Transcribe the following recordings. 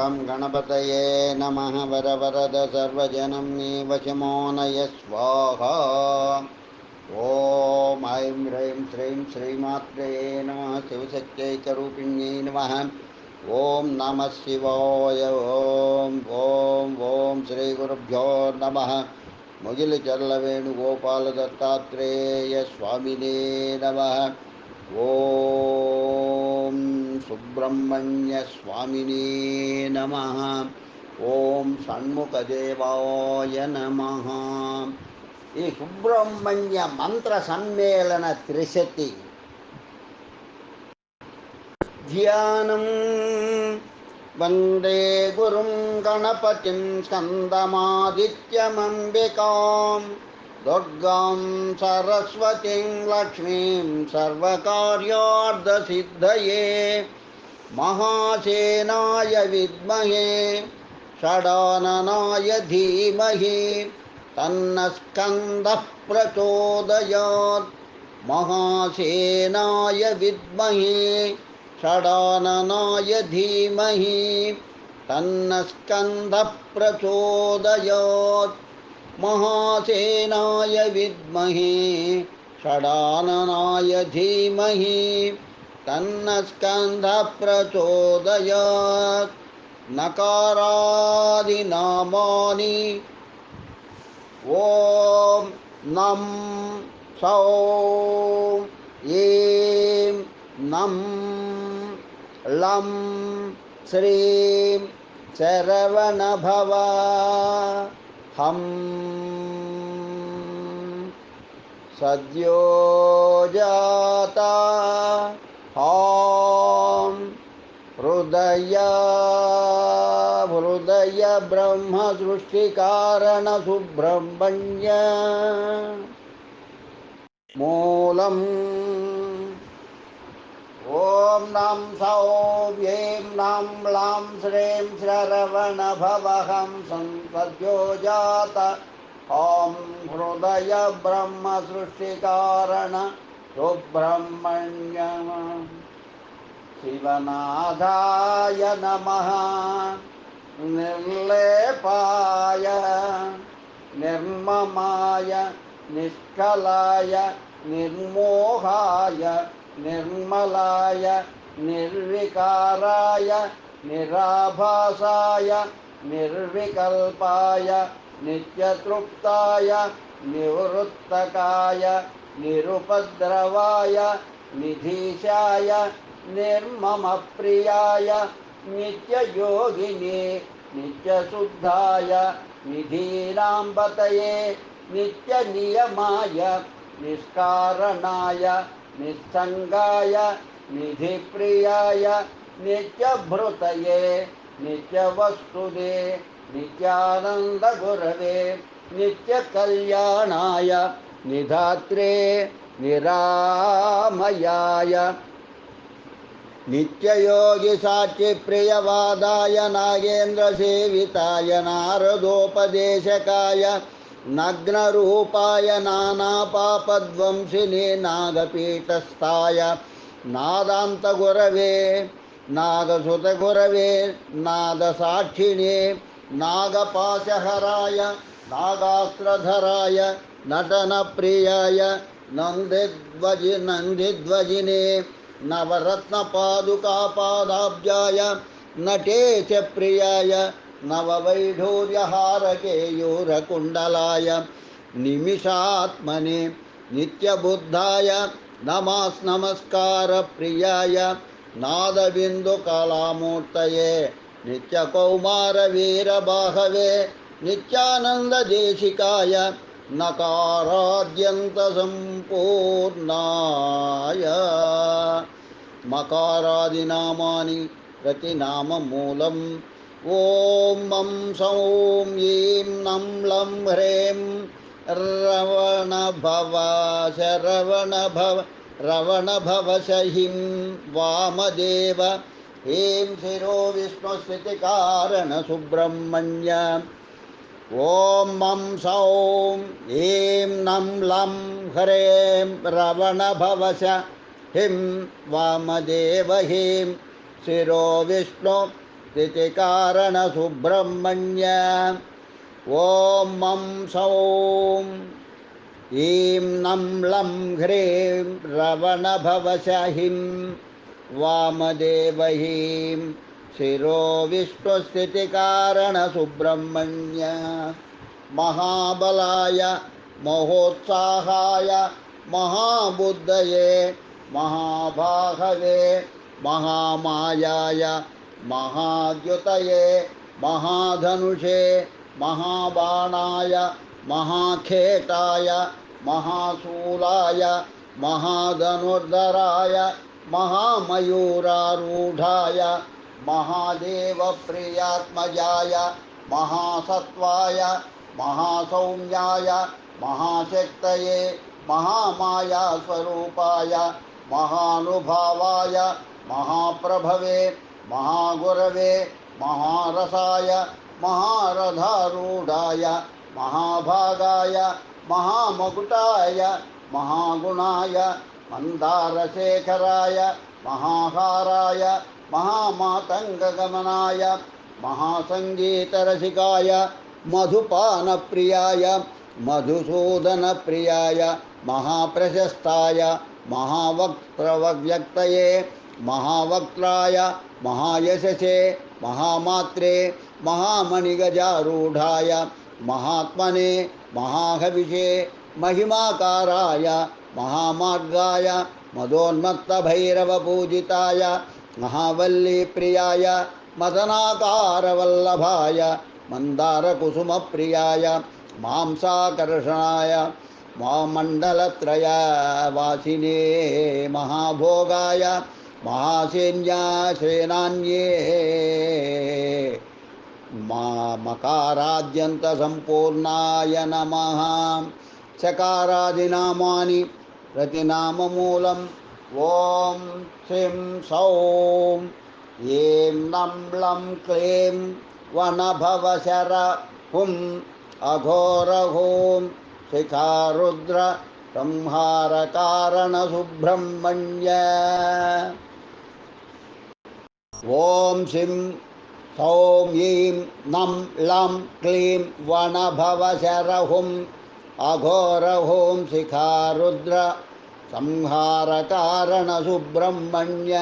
ॐ श्रीं ह्रीं क्लीं ग्लौं गं गणपतये नमः वरवरद सर्वजनं नीवशमो नय स्वाहा ॐ ऐं ह्रीं श्रीं श्रीमात्रे नमः शिवशक्त्यैकरूपिण्यै नमः। ॐ नमः शिवाय। ॐ ॐ ॐ श्रीगुरुभ्यो नमः। मुगिलचर्लवेणुगोपालदत्तात्रेयस्वामिने नमः। ॐ सुब्रह्मण्यस्वामिने नमः ॐ षण्मुखदेवाय नमः ಈ ಸುಬ್ರಹ್ಮಣ್ಯ ಮಂತ್ರ ಸಮ್ಮೇಳನ ತ್ರಿಶತಿ ಧ್ಯಾನಂ ವಂದೇ ಗುರುಂ ಗಣಪತಿಂ ಸ್ಕಂದಮಾದಿತ್ಯಮಂಬಿಕಾಂ दुर्गां सरस्वतीं लक्ष्मीं सर्वकार्यार्धसिद्धये महासेनाय विद्महे षडाननाय धीमहि तन्नस्कन्धः प्रचोदयात् महासेनाय विद्महे षडाननाय धीमहि तन्नस्कन्धः प्रचोदयात्। महासेनाय विद्महे, षडाननाय धीमहि तन्नस्कन्धः प्रचोदयात् नकारादिनामानि, ॐ नं सौं, ऐं नं लं श्रीं शरवणभव। हं सद्यो जाता ॐ हृदय हृदय ब्रह्मसृष्टिकारणसुब्रह्मण्य मूलम् ॐ नं सौं ऐं नं लं श्रीं श्रवणभवहं संसद्यो जात। ॐ हृदय ब्रह्मसृष्टिकारण सुब्रह्मण्य शिवनाथाय नमः। निर्लेपाय, निर्ममाय, निष्कलाय, निर्मोहाय निर्मलाय, निर्विकाराय, निराभासाय, निर्विकल्पाय, नित्यतृप्ताय, निवृत्तकाय, निरुपद्रवाय, निधीशाय, निर्ममप्रियाय, नित्ययोगिने, नित्यशुद्धाय निधीनां पतये नित्यनियमाय, निष्कारणाय निस्सङ्गाय निधिप्रियाय नित्यभृतये नित्यवस्तुदे नित्यानन्दगुरवे नित्यकल्याणाय निधात्रे निरामयाय। नित्ययोगिसाक्षिप्रियवादाय नागेन्द्रसेविताय नारदोपदेशकाय नग्नरूपाय नानापापध्वंसिने नागपीठस्थाय नादान्तगुरवे, नागसुतगुरवे, नादसाक्षिणे, नागपाशहराय, नागास्त्रधराय, नटनप्रियाय, नन्दिध्वजि, नन्दिध्वजिने, नवरत्नपादुकापादाब्जाय नटे च प्रियाय नववैढूर्यहारकेयूरकुण्डलाय निमिषात्मने नित्यबुद्धाय नमस्नमस्कारप्रियाय नादबिन्दुकलामूर्तये नित्यकौमारवीरबाहवे नित्यानन्ददेशिकाय नकाराद्यन्तसम्पूर्णाय मकारादिनामानि प्रतिनाममूलम् ॐ मं सौं ऐं नं लं ह्रीं रवणभव शरवणभव रवणभवशहिं वामदेव ह्रीं शिरो विष्णुस्थितिकारणसुब्रह्मण्य ॐ मं सौं ऐं नं लं ह्रीं रवणभवश हिं वामदेव हिं शिरो विष्णु स्थितिकारणसुब्रह्मण्य ॐ मं सौं ईं नं लं ह्रीं रवणभवशहिं। वामदेवहीं शिरो विष्णुस्थितिकारणसुब्रह्मण्य महाबलाय, महोत्साहाय, महाबुद्धये महाभागवे महामायाय महाद्युतये महाधनुषे महाबाणाय महाखेटाय महाशूलाय महाधनुर्धराय महामयूरारूढाय महादेवप्रियात्मजाय महासत्त्वाय महासौम्याय महाशक्तये महामायास्वरूपाय महानुभावाय महाप्रभवे महागुरवे महारसाय महारथारूढाय महाभागाय महामकुटाय महागुणाय मन्दारशेखराय महाहाराय महामातङ्गगमनाय महासङ्गीतरसिकाय मधुपानप्रियाय मधुसूदनप्रियाय महाप्रशस्ताय महावक्त्रव्यक्तये महावक्त्राय, महायशसे, महामात्रे, महामणिगजारूढाय, महात्मने, महाहविषे, महिमाकाराय, महामार्गाय, मदोन्मत्तभैरवपूजिताय, महावल्लीप्रियाय, मदनाकारवल्लभाय मन्दारकुसुमप्रियाय मांसाकर्षणाय, मामण्डलत्रयवासिने, महाभोगाय महासेन्यासेनान्ये मा मकाराद्यन्तसम्पूर्णाय नमः। चकारादिनामानि प्रतिनाममूलम्। ॐ श्रीं सौं। ऐं नं लं क्लीं वनभवशर हुम् अघोरहों शिखारुद्र संहारकारणसुब्रह्मण्य ॐ शिं, सौं ईं, नं, लं, क्लीं वनभवशरहुम् अघोरहों, शिखारुद्र, संहारकारणसुब्रह्मण्य।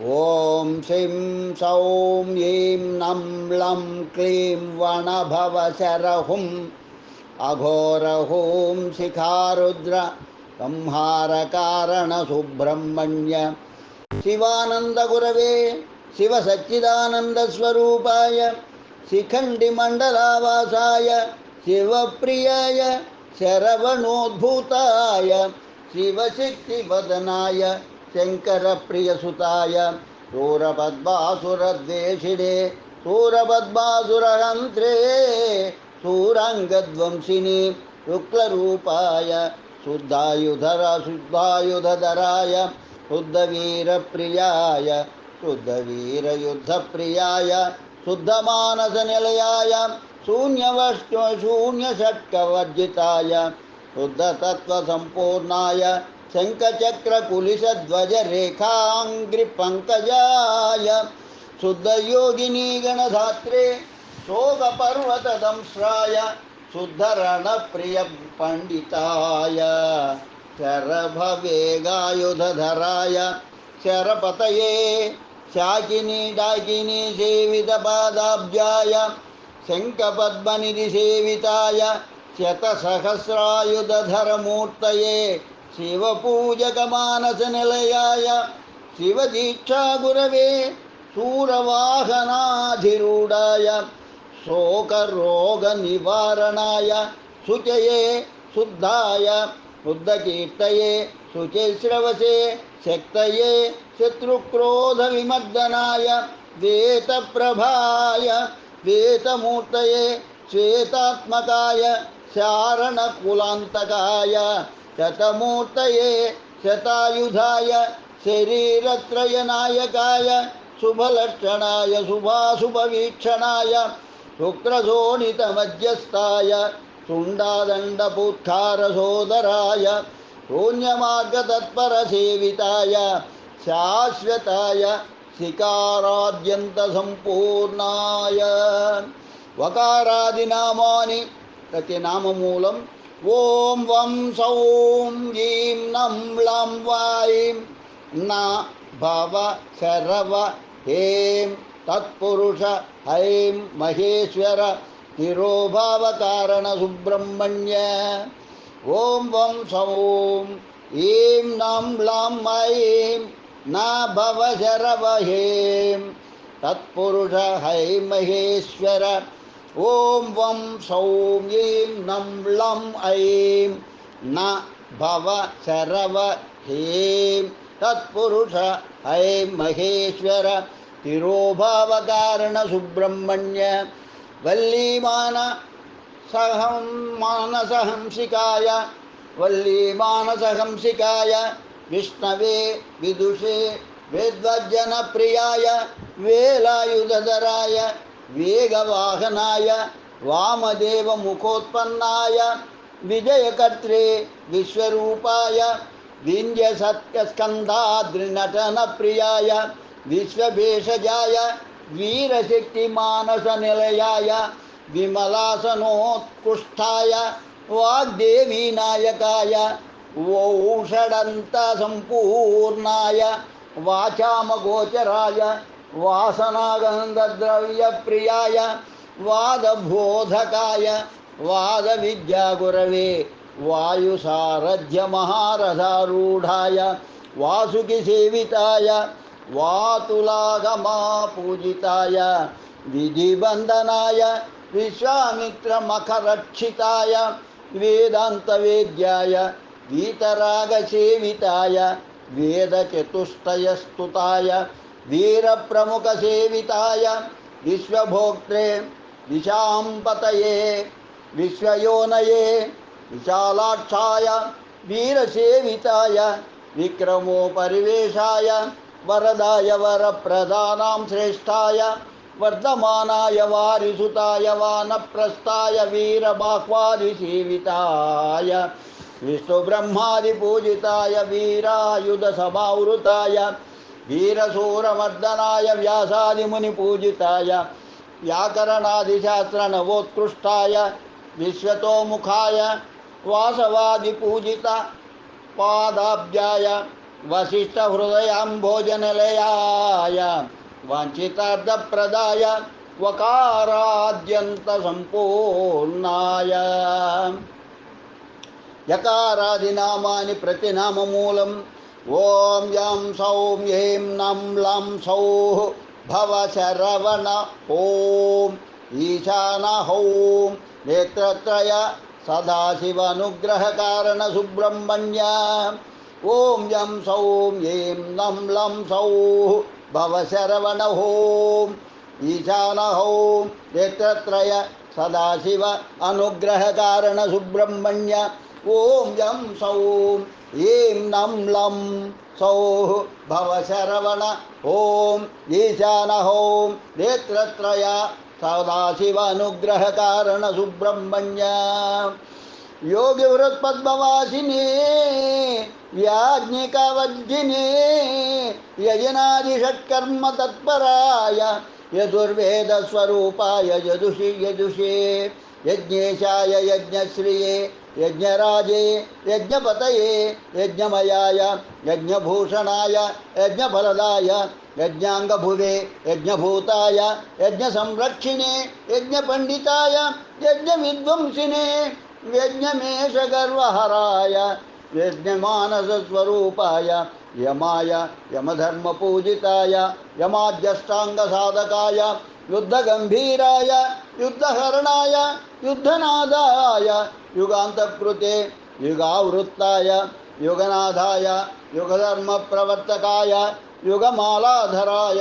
ॐ शिं, सौं ईं, नं, लं, क्लीं वनभवशरहुम् अघोरहों, शिखारुद्र, संहारकारणसुब्रह्मण्य। शिवानन्दगुरवे शिवसच्चिदानन्दस्वरूपाय शिखण्डिमण्डलावासाय शिवप्रियाय शरवणोद्भूताय शिवशक्तिवदनाय शङ्करप्रियसुताय सूरपद्मासुरद्वेषिणे सूरपद्मासुरहन्त्रे सूराङ्गध्वंसिनि शुक्लरूपाय शुद्धायुधधराय शुद्धवीरप्रियाय शुद्धवीरयुद्धप्रियाय शुद्धमानसनिलयाय शून्यवष्टो शून्यषट्कवर्जिताय शुद्धतत्त्वसम्पूर्णाय शङ्खचक्रकुलिशध्वजरेखाङ्घ्रिपङ्कजाय शुद्धयोगिनीगणधात्रे शोकपर्वतदंश्राय शुद्धरणप्रियपण्डिताय। शरभवेगायुधधराय शरपतये शाकिनी डाकिनी सेवितपादाब्जाय शङ्खपद्मनिधिसेविताय शतसहस्रायुधधरमूर्तये शिवपूजकमानसनिलयाय शिवदीक्षागुरवे शूरवाहनाधिरूढाय शोकरोगनिवारणाय शुचये शुद्धाय शुद्धकीर्तये शुचिश्रवसे शक्तये शत्रुक्रोधविमर्दनाय वेतप्रभाय वेतमूर्तये श्वेतात्मकाय शारणकुलान्तकाय शतमूर्तये शतायुधाय शरीरत्रयनायकाय शुभलक्षणाय शुभाशुभवीक्षणाय शुक्रशोणितमध्यस्थाय सुण्डादण्डपुत्थारसोदराय शून्यमार्गतत्परसेविताय, शाश्वताय, शिकाराद्यन्तसम्पूर्णाय। वकारादिनामानि तस्य नाममूलम्। ॐ वं सौं गीं नं लं वायिं न भव शरव हें तत्पुरुष ऐं महेश्वर तिरोभावकारणसुब्रह्मण्य ओम वं सौं ईं नं लां ऐं न भवशरवहें तत्पुरुष है महेश्वर। ॐ वं सौं ईं नं लं ऐं न भव शरव हें तत्पुरुष है महेश्वर। तिरोभावकारणसुब्रह्मण्य वल्लीमान सहं मानसहंसिकाय वल्लीमानसहंसिकाय विष्णवे विदुषे वेद्वज्जनप्रियाय वेलायुधराय वेगवाहनाय वामदेवमुखोत्पन्नाय विजयकर्त्रे विश्वरूपाय विन्द्यसत्यस्कन्धाद्रिनटनप्रियाय विश्वभेषजाय वीरशक्तिमानसनिलयाय विमलासनोत्कृष्ठाय वाग्देवीनायकाय वौषडन्तसम्पूर्णाय वाचामगोचराय वासनागन्धद्रव्यप्रियाय वादबोधकाय वादविद्यागुरवे वायुसारथ्यमहारथारूढाय वासुकिसेविताय वातुलागमापूजिताय विधिबन्धनाय विश्वामित्रमखरक्षिताय वेदान्तवेद्याय वीर वेदचतुष्टयस्तुताय वीरप्रमुखसेविताय विश्वभोक्त्रे दिशाम्पतये विश्वयोनये विशालाक्षाय वीरसेविताय विक्रमोपरिवेशाय वरदाय वरप्रदानां श्रेष्ठाय, वर्धमानाय वारिसुताय, वानप्रस्थाय वीरबाह्वादिसेविताय विष्णुब्रह्मादिपूजिताय वीरायुधसमावृताय वीरसूरमर्दनाय व्यासादिमुनिपूजिताय, व्याकरणादिशास्त्रनवोत्कृष्टाय, विश्वतोमुखाय, वासवादिपूजित, पादाब्जाय वसिष्ठहृदयां भोजनलयाय वाञ्छितार्थप्रदाय वकाराद्यन्तसम्पूर्णाय। यकारादिनामानि प्रतिनाममूलम् ॐ यां सौं ह्रीं नं लं सौः भवशरवण ॐ ईशान हौं नेत्रत्रय सदाशिवनुग्रहकारणसुब्रह्मण्य ॐ यं सौं यें लं लं सौः। ईशान ईशानहौं। नेत्रत्रय सदाशिव अनुग्रहकारणसुब्रह्मण्य ॐ यं सौं यें नं लं सौः। भवशरवण ॐ ईशानहौं। नेत्रत्रय सदाशिव अनुग्रहकारणसुब्रह्मण्य योग्य व्रत पद्मवासिने याज्ञिकावज्जिने यजनादिषट्कर्म तत्पराय यदुर्वेदस्वरूपाय यदुषि यदुषे यज्ञेशाय यज्ञश्रिये, यज्ञराजे, यज्ञपतये, यज्ञमयाय, यज्ञभूषणाय, यज्ञफलदाय, यज्ञाङ्गभुवे, यज्ञभूताय, यज्ञसंरक्षिणे, यज्ञपण्डिताय यज्ञविद्वंसिने व्यज्ञमेष गर्वहराय यज्ञमानसस्वरूपाय, यमाय, यमधर्मपूजिताय, यमाद्यष्टाङ्गसाधकाय, युद्धगम्भीराय, युद्धहरणाय, युद्धनादाय, युगान्तकृते, युगावृत्ताय, युगनाथाय, युगधर्मप्रवर्तकाय, युगमालाधराय,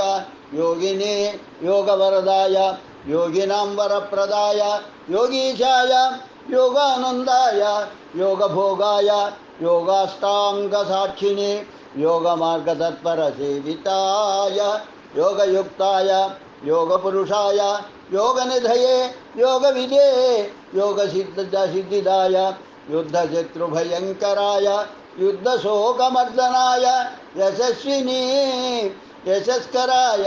योगिने, योगवरदाय योगिनां वरप्रदाय योगीशाय योगानंदाय योग भोगाय योगाष्टांग साक्षिणे योग मार्ग तत्पर सेविताय योग युक्ताय योग पुरुषाय योग निधये योग विदे योग सिद्ध सिद्धिदाय युद्ध शत्रु भयंकराय युद्ध शोक मर्दनाय यशस्विनी, यशस्कराय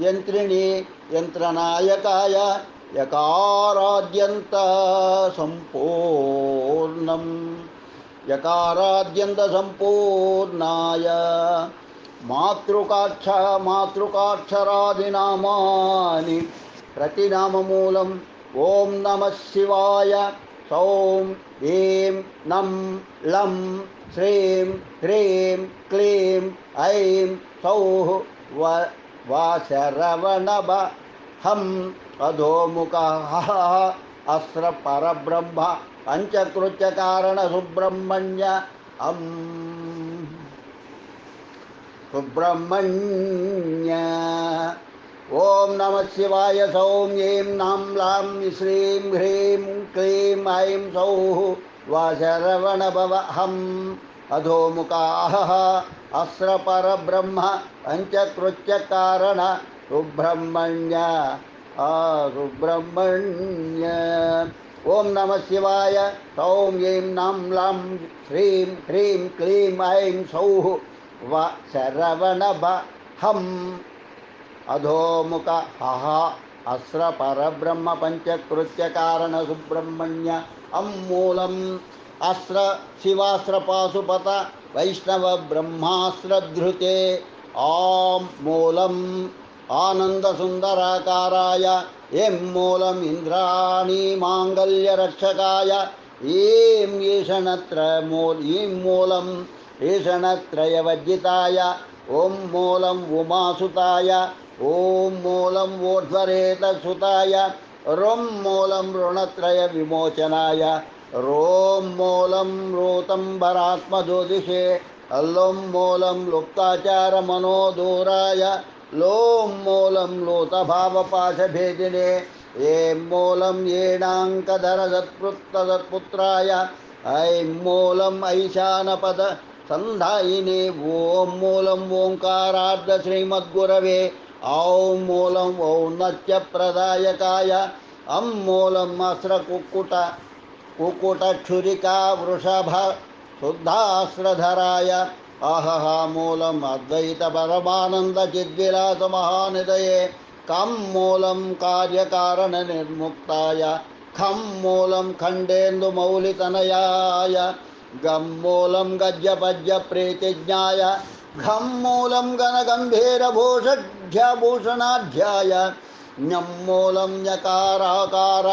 यंत्रिणी यंत्रनायकाय यकाराद्यन्त सम्पूर्णं यकाराद्यन्त सम्पूर्णाय मातृकाक्ष मातृकाक्षरादिनामानि प्रतिनाममूलम्। ॐ नमः शिवाय सौं ह्रीं नं लं श्रीं ह्रीं क्लीं ऐं सौः व वाशरवणभ हम् अधोमुखः अस्र परब्रह्म पञ्चकृत्यकारणसुब्रह्मण्य अम् सुब्रह्मण्य ॐ नमः शिवाय सौं ऐं नां लां श्रीं ह्रीं क्लीं ऐं सौः वशरवणभवहम् अधोमुखाः अस्र परब्रह्म पञ्चकृत्यकारण सुब्रह्मण्य सुब्रह्मण्य ॐ नमः शिवाय। सौं ऐं नां लां। श्रीं ह्रीं क्लीं ऐं सौः व शरवणभ हम् अधोमुख हः पञ्चकृत्यकारण सुब्रह्मण्य अम्मूलम्। अस्र शिवास्र पाशुपत वैष्णव ब्रह्मास्रधृते आं मूलम्। आनन्दसुन्दराकाराय एँ मूलम् इन्द्राणी माङ्गल्यरक्षकाय ईं ईशणत्र मूल ईं मूलम् ईशणत्रयवर्जिताय ॐ मूलम् उमासुताय, ॐ मूलम् ऊर्ध्वरेतसुताय, ऋं मूलं ऋणत्रयविमोचनाय रों मूलं रोतम्बरात्मज्योतिषे, लों मूलं लुप्ताचारमनोदूराय लों मूलं लोतभावपाशभेदिने ऐं मूलं येणाङ्कधरसत्पुत्रसत्पुत्राय ऐं मूलम् ऐशानपद सन्धायिने ॐ मूलम् ओङ्कारार्ध श्रीमद्गुरवे, औं मूलम् औन्नत्यप्रदायकाय अं मूलम् अस्रकुक्कुट कुक्कुटक्षुरिका वृषभ शुद्धास्रधराय अहः मूलम् अद्वैतपरमानन्दचिद्विलासमहानिदये कं मूलं कार्यकारणनिर्मुक्ताय खं मूलं खण्डेन्दुमौलितनयाय गं मूलं गज्जपज्जप्रीतिज्ञाय घं मूलं गणगम्भीरभूषढ्यभूषणाढ्याय ञं मूलं ञकाराकार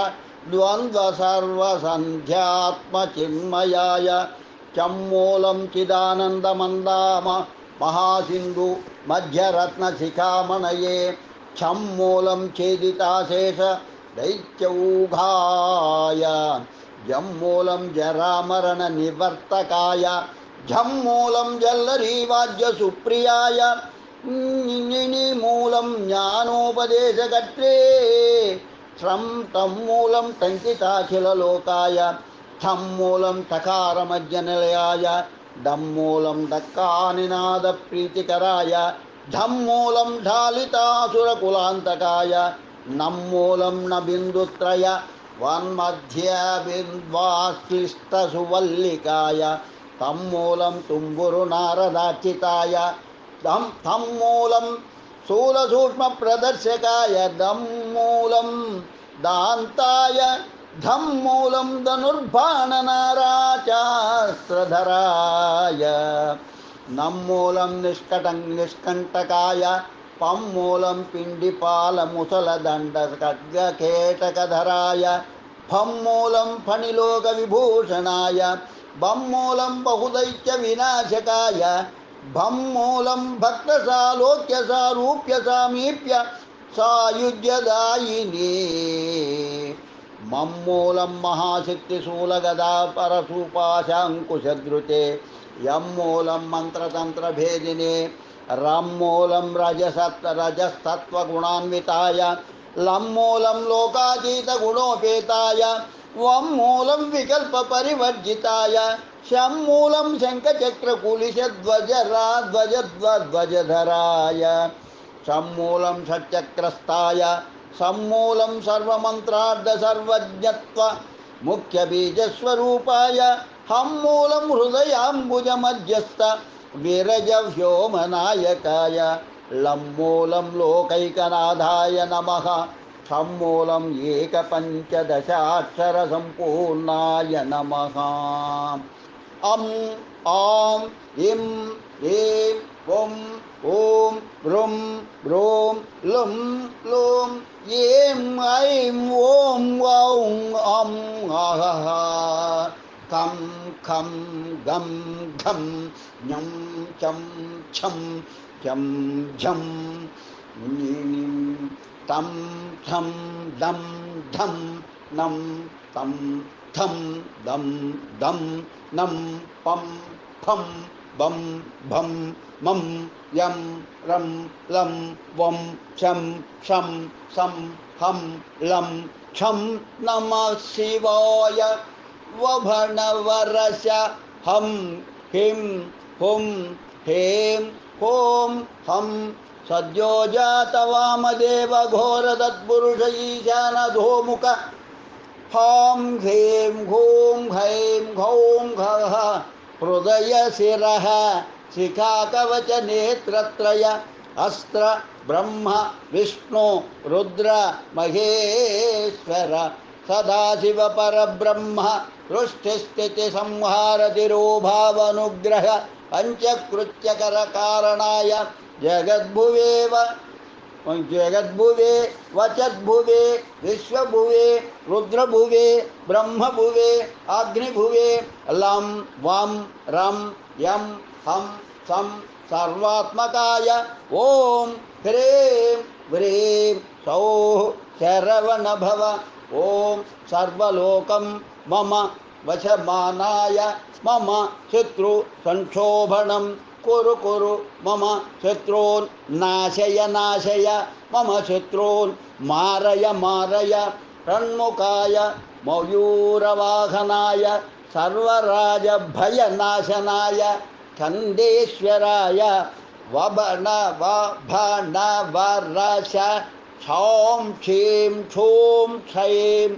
द्वन्द्वसर्वसन्ध्यात्मचिन्मयाय। चं मूलं चिदानन्दमन्दाम महासिन्धु मध्यरत्नशिखामणये छं मूलं छेदिताशेष दैत्यौघाय जं मूलं जरामरणनिवर्तकाय। झं मूलं जल्लरीवाद्यसुप्रियाय मूलं ज्ञानोपदेशकर्त्रे। श्रं तं मूलं टङ्किताखिललोकाय। ठं मूलं ठकारमज्जनिलयाय डं मूलं डक्कानिनादप्रीतिकराय झं मूलं ढालितासुरकुलान्तकाय नं मूलं न बिन्दुत्रय वन्मध्यबिन्वाश्लिष्टसुवल्लिकाय तं मूलं तुम्बुरुनारदार्चिताय तं तं मूलं स्थूलसूक्ष्मप्रदर्शकाय दं मूलं दान्ताय धं मूलं धनुर्बाणनाराचास्त्रधराय नं मूलं निष्कटं निष्कण्टकाय पं मूलं पिण्डिपालमुसलदण्डखड्गकेटकधराय फं मूलं फणिलोकविभूषणाय बं मूलं बहुदैत्यविनाशकाय। भं मूलं भक्तसालोक्यसारूप्य सामीप्य सायुज्यदायिनी। मं मूलं महाशक्तिशूलगदा परशुपाशाङ्कुशधृते यं मूलं मन्त्रतन्त्रभेदिने, रं मूलं रजसत् रजस्तत्त्वगुणान्विताय, लं मूलं लोकातीतगुणोपेताय, वं मूलं विकल्पपरिवर्जिताय, शं मूलं शङ्खचक्रकुलिशध्वजराध्वजध्वध्वजधराय, शं मूलं षट्चक्रस्ताय सम्मूलं सर्वमन्त्रार्धसर्वज्ञत्व मुख्यबीजस्वरूपाय हं मूलं हृदयाम्बुजमध्यस्थ विरजव्योमनायकाय लं मूलं लोकैकनाथाय नमः, ठं मूलम् एकपञ्चदशाक्षरसम्पूर्णाय नमः। अं आं, इं ह्रीं ॐ ॐ ह्रुं ह्रूं लुं लुं ऐं ऐं ॐ औं अं अहः कं खं गं घं ञं चं छं झं झं ञिं तं थं दं धं नं तं थं दं दं नं पं फं बं, भं, मं, यं, रं, लं, वं, शं शं, सं, हं, लं, छं नमः शिवाय वभणवरस हं हिं हुं हें हों, हं सद्यो जातवामदेव घोरदत्पुरुष ईशानधोमुख हाँ, ह्रीं, हूँ, हैं घौं घः हृदयशिरः शिखाकवचनेत्रत्रय अस्त्र ब्रह्म विष्णु रुद्र महेश्वर सदाशिवपरब्रह्म सृष्टिस्थितिसंहारतिरोभावनुग्रह पञ्चकृत्यकरकारणाय जगद्भुवेव जगद्भुवे वचद्भुवे, विश्वभुवे, रुद्रभुवे, ब्रह्मभुवे, अग्निभुवे लं वं रं यं हं सं सर्वात्मकाय, ॐ ह्रीं व्रीं सौः शरवणभव, ॐ सर्वलोकं मम वशमानाय, मम शत्रुसंक्षोभणं कुरु कुरु, मम शत्रून् नाशय नाशय, मम शत्रून् मारय मारय, षण्मुखाय, मयूरवाहनाय, सर्वराजभयनाशनाय खण्डेश्वराय वबन वभन वरस क्षौं क्षीं छूं क्षैं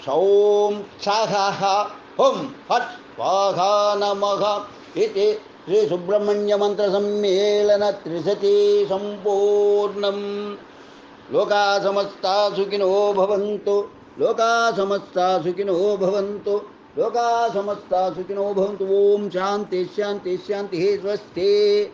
क्षौं छः हुं फट् स्वाहा नमः इति श्रीसुब्रह्मण्यमन्त्रसम्मेलनत्रिशती संपूर्ण लोका समस्ता सुखिनो भवन्तु लोका समस्ता सुखिनो भवन्तु लोका समस्ता सुखिनो भवन्तु। शांति शान्ति शान्ति हे स्वस्ति।